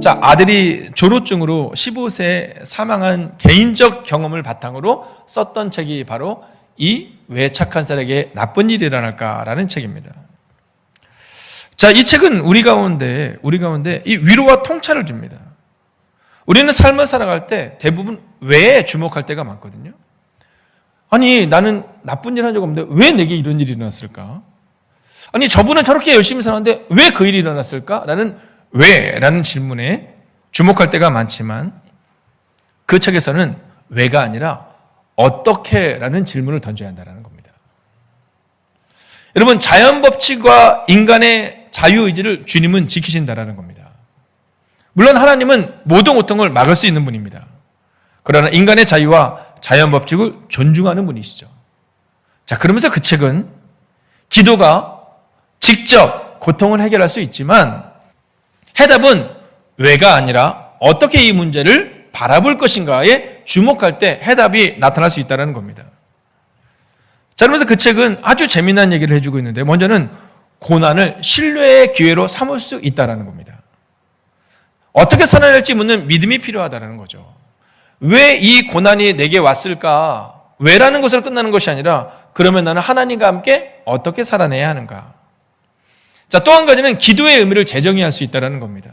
자, 아들이 조로증으로 15세에 사망한 개인적 경험을 바탕으로 썼던 책이 바로 이 왜 착한 사람에게 나쁜 일이 일어날까라는 책입니다. 자, 이 책은 우리 가운데, 우리 가운데 이 위로와 통찰을 줍니다. 우리는 삶을 살아갈 때 대부분 왜에 주목할 때가 많거든요. 아니, 나는 나쁜 일 한 적 없는데 왜 내게 이런 일이 일어났을까? 아니, 저분은 저렇게 열심히 살았는데 왜 그 일이 일어났을까? 라는 왜? 라는 질문에 주목할 때가 많지만 그 책에서는 왜가 아니라 어떻게 라는 질문을 던져야 한다는 겁니다. 여러분, 자연 법칙과 인간의 자유의지를 주님은 지키신다라는 겁니다. 물론 하나님은 모든 고통을 막을 수 있는 분입니다. 그러나 인간의 자유와 자연 법칙을 존중하는 분이시죠. 자, 그러면서 그 책은 기도가 직접 고통을 해결할 수 있지만 해답은 왜가 아니라 어떻게 이 문제를 바라볼 것인가에 주목할 때 해답이 나타날 수 있다는 겁니다. 자, 그러면서 그 책은 아주 재미난 얘기를 해주고 있는데 먼저는 고난을 신뢰의 기회로 삼을 수 있다는 겁니다. 어떻게 살아야 할지 묻는 믿음이 필요하다는 거죠. 왜 이 고난이 내게 왔을까? 왜라는 것으로 끝나는 것이 아니라 그러면 나는 하나님과 함께 어떻게 살아내야 하는가? 자, 또 한 가지는 기도의 의미를 재정의할 수 있다는 겁니다.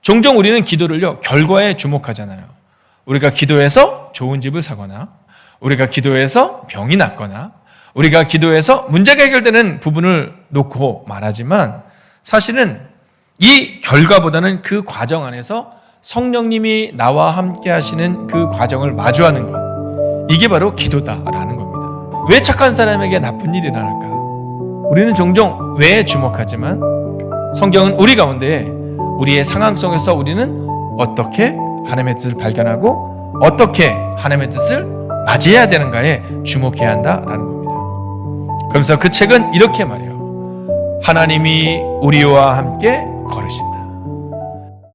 종종 우리는 기도를요, 결과에 주목하잖아요. 우리가 기도해서 좋은 집을 사거나, 우리가 기도해서 병이 낫거나, 우리가 기도해서 문제가 해결되는 부분을 놓고 말하지만, 사실은 이 결과보다는 그 과정 안에서 성령님이 나와 함께 하시는 그 과정을 마주하는 것. 이게 바로 기도다라는 겁니다. 왜 착한 사람에게 나쁜 일이 일어날까? 우리는 종종 왜 주목하지만 성경은 우리 가운데 우리의 상황 속에서 우리는 어떻게 하나님의 뜻을 발견하고 어떻게 하나님의 뜻을 맞이해야 되는가에 주목해야 한다라는 겁니다. 그러면서 그 책은 이렇게 말해요. 하나님이 우리와 함께 걸으신다.